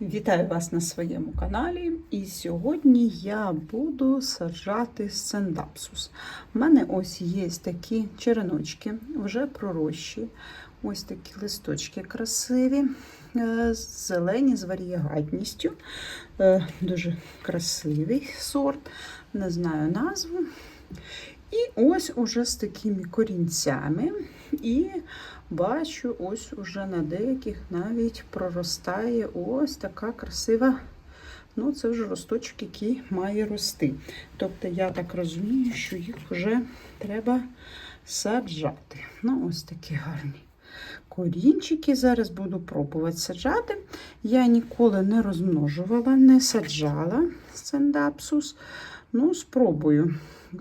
Вітаю вас на своєму каналі. І сьогодні я буду саджати сцендапсус. У мене ось є такі череночки, вже пророщі. Ось такі листочки красиві, е, зелені з варієгатністю. Е, Дуже красивий сорт, не знаю назву. І ось уже з такими корінцями. І бачу, ось уже на деяких навіть проростає ось така красива. Ну, це вже росточок, який має рости. Тобто, я так розумію, що їх вже треба саджати. Ну, ось такі гарні корінчики. Зараз буду пробувати саджати. Я ніколи не розмножувала, не саджала сцендапсус. Ну, спробую.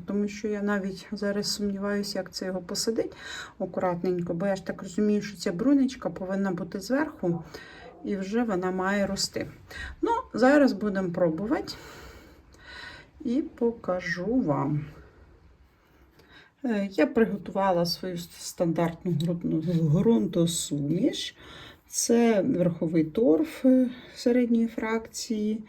Тому що я навіть зараз сумніваюся, як це його посадити акуратненько, бо я ж так розумію, що ця брунечка повинна бути зверху, і вже вона має рости. Ну, зараз будемо пробувати і покажу вам. Е, Я приготувала свою стандартну ґрунтосуміш. Це верховий торф е, середньої фракції,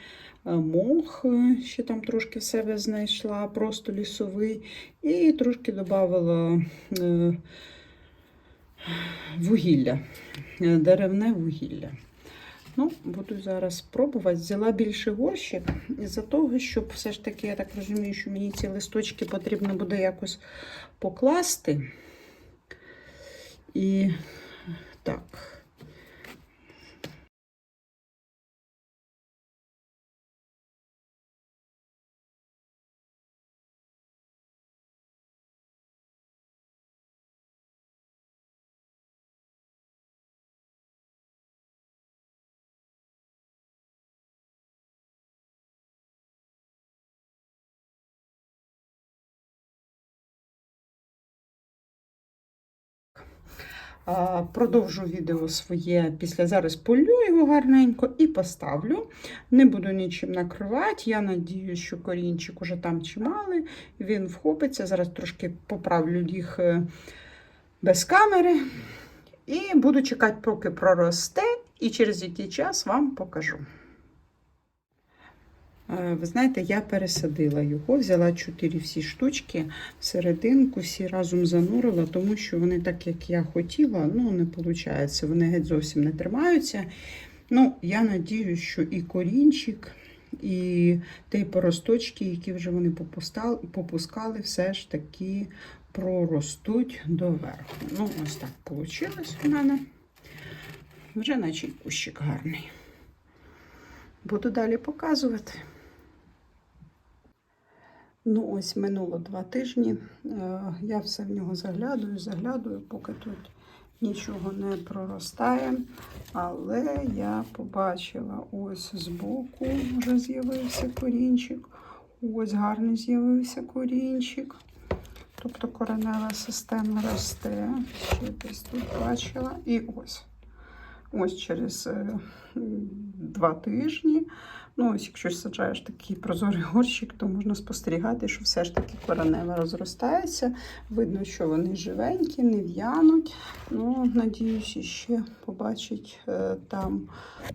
е, мох, ще там трошки в себе знайшла, просто лісовий, і трошки додавала вугілля, деревне вугілля. Ну, Буду зараз пробувати. Взяла більше горщик із-за того, щоб все ж таки, я так розумію, що мені ці листочки потрібно буде якось покласти. І так. Продовжу відео своє після зараз полю його гарненько і поставлю. Не буду нічим накривати. Я надію, що корінчик уже там чималий, він вхопиться. Зараз трошки поправлю їх е, без камери. І буду чекати, поки проросте, і через який час вам покажу. Ви знаєте, я пересадила його, взяла 4 всі штучки серединку, всі разом занурила, тому що вони, так як я хотіла, ну не виходить, вони геть зовсім не тримаються. Ну, Я надію, що і корінчик, і ті поросточки, які вже вони попускали, все ж таки проростуть доверху. Ну, ось так вийшло у мене. Вже наче кущик гарний. Буду далі показувати. Ну, ось минуло два тижні. Е, я все в нього заглядую, заглядую, поки тут нічого не проростає. Але я побачила ось збоку вже з'явився корінчик. Ось гарний з'явився корінчик. Тобто коренева система росте. Ще десь тут бачила. І ось. Ось через е, два тижні. Ну, ось, якщо саджаєш такий прозорий горщик, то можна спостерігати, що все ж таки коренева розростається. Видно, що вони живенькі, не в'януть. Ну, Надіюся, ще побачить е, там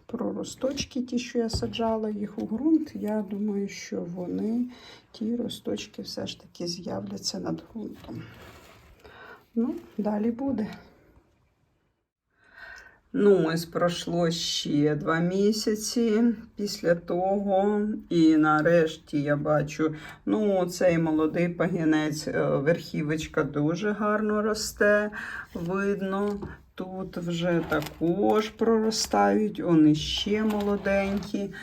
проросточки, ті, що я саджала їх у ґрунт. Я думаю, що вони, ті росточки, все ж таки з'являться над ґрунтом. Ну, далі буде. Ну, ось пройшло ще два місяці після того. І нарешті я бачу, ну, цей молодий пагінець, е, верхівочка дуже гарно росте, видно. Тут вже також проростають, вони ще молоденькі.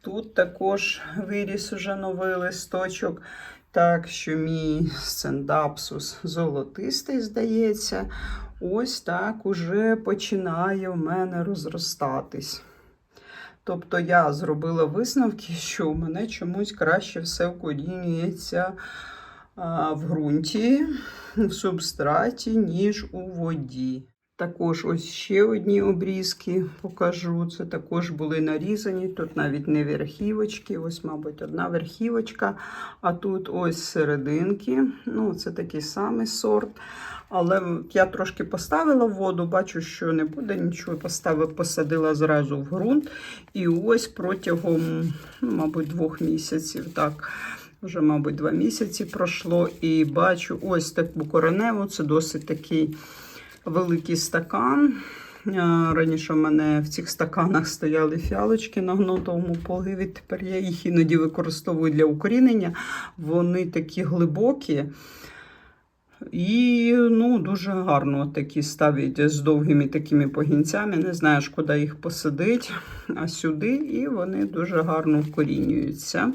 Тут також виріс уже новий листочок. Так що мій сцендапсус золотистий, здається ось так уже починає в мене розростатись. Тобто я зробила висновки, що у мене чомусь краще все вкорінюється в ґрунті, в субстраті, ніж у воді. Також ось ще одні обрізки покажу. Це також були нарізані. Тут навіть не верхівочки, ось, мабуть, одна верхівочка. А тут ось серединки. Ну, це такий самий сорт. Але я трошки поставила воду, бачу, що не буде нічого. Поставила, посадила зразу в ґрунт. І ось протягом, ну, мабуть, двох місяців. так, Вже, мабуть, два місяці пройшло. І бачу ось таку кореневу. Це досить такий великий стакан. Е, Раніше в мене в цих стаканах стояли фіалочки на гнутовому поливі. Тепер я їх іноді використовую для укорінення. Вони такі глибокі. І ну, дуже гарно такі ставлять з довгими такими погінцями. Не знаєш, куди їх посадити, а сюди, і вони дуже гарно вкорінюються.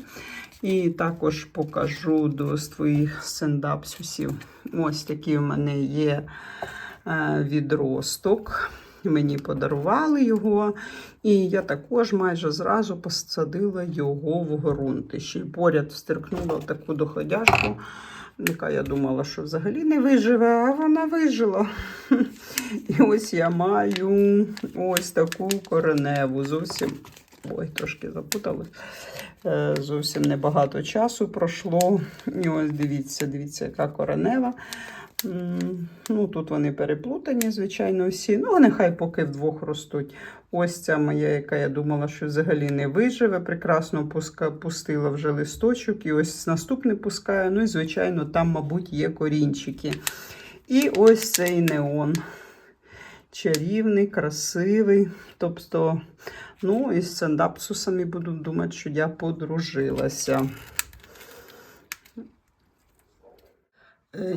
І також покажу до своїх сендапсусів. Ось такий в мене є відросток. Мені подарували його, і я також майже зразу посадила його в ґрунт. І ще й поряд встрикнула таку доходяшку, яка я думала, що взагалі не виживе, а вона вижила. І ось я маю ось таку кореневу. Зовсім ой, трошки запуталась. Е, Зовсім небагато часу пройшло. І ось дивіться, дивіться, яка коренева. Ну, Тут вони переплутані, звичайно, всі. Ну, нехай поки вдвох ростуть. Ось ця моя, яка я думала, що взагалі не виживе. Прекрасно пуска, пустила вже листочок. І ось наступний пускаю. Ну і, звичайно, там, мабуть, є корінчики. І ось цей неон. Чарівний, красивий. Тобто, ну, із сендапсусами буду думати, що я подружилася.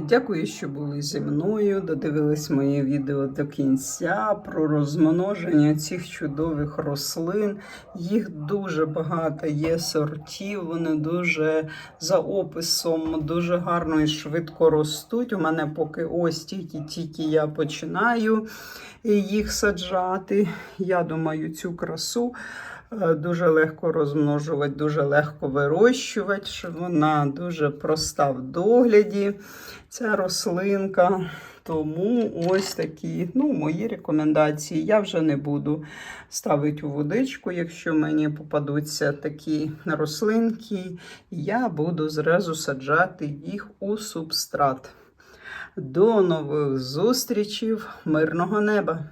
Дякую, що були зі мною. Додивились моє відео до кінця про розмноження цих чудових рослин. Їх дуже багато є сортів, вони дуже за описом дуже гарно і швидко ростуть. У мене поки ось тільки-тільки я починаю їх саджати. Я думаю, цю красу. е, Дуже легко розмножувати, дуже легко вирощувати, що вона дуже проста в догляді, ця рослинка. Тому ось такі ну, мої рекомендації. Я вже не буду ставити у водичку, якщо мені попадуться такі рослинки, я буду зразу саджати їх у субстрат. До нових зустрічей, мирного неба!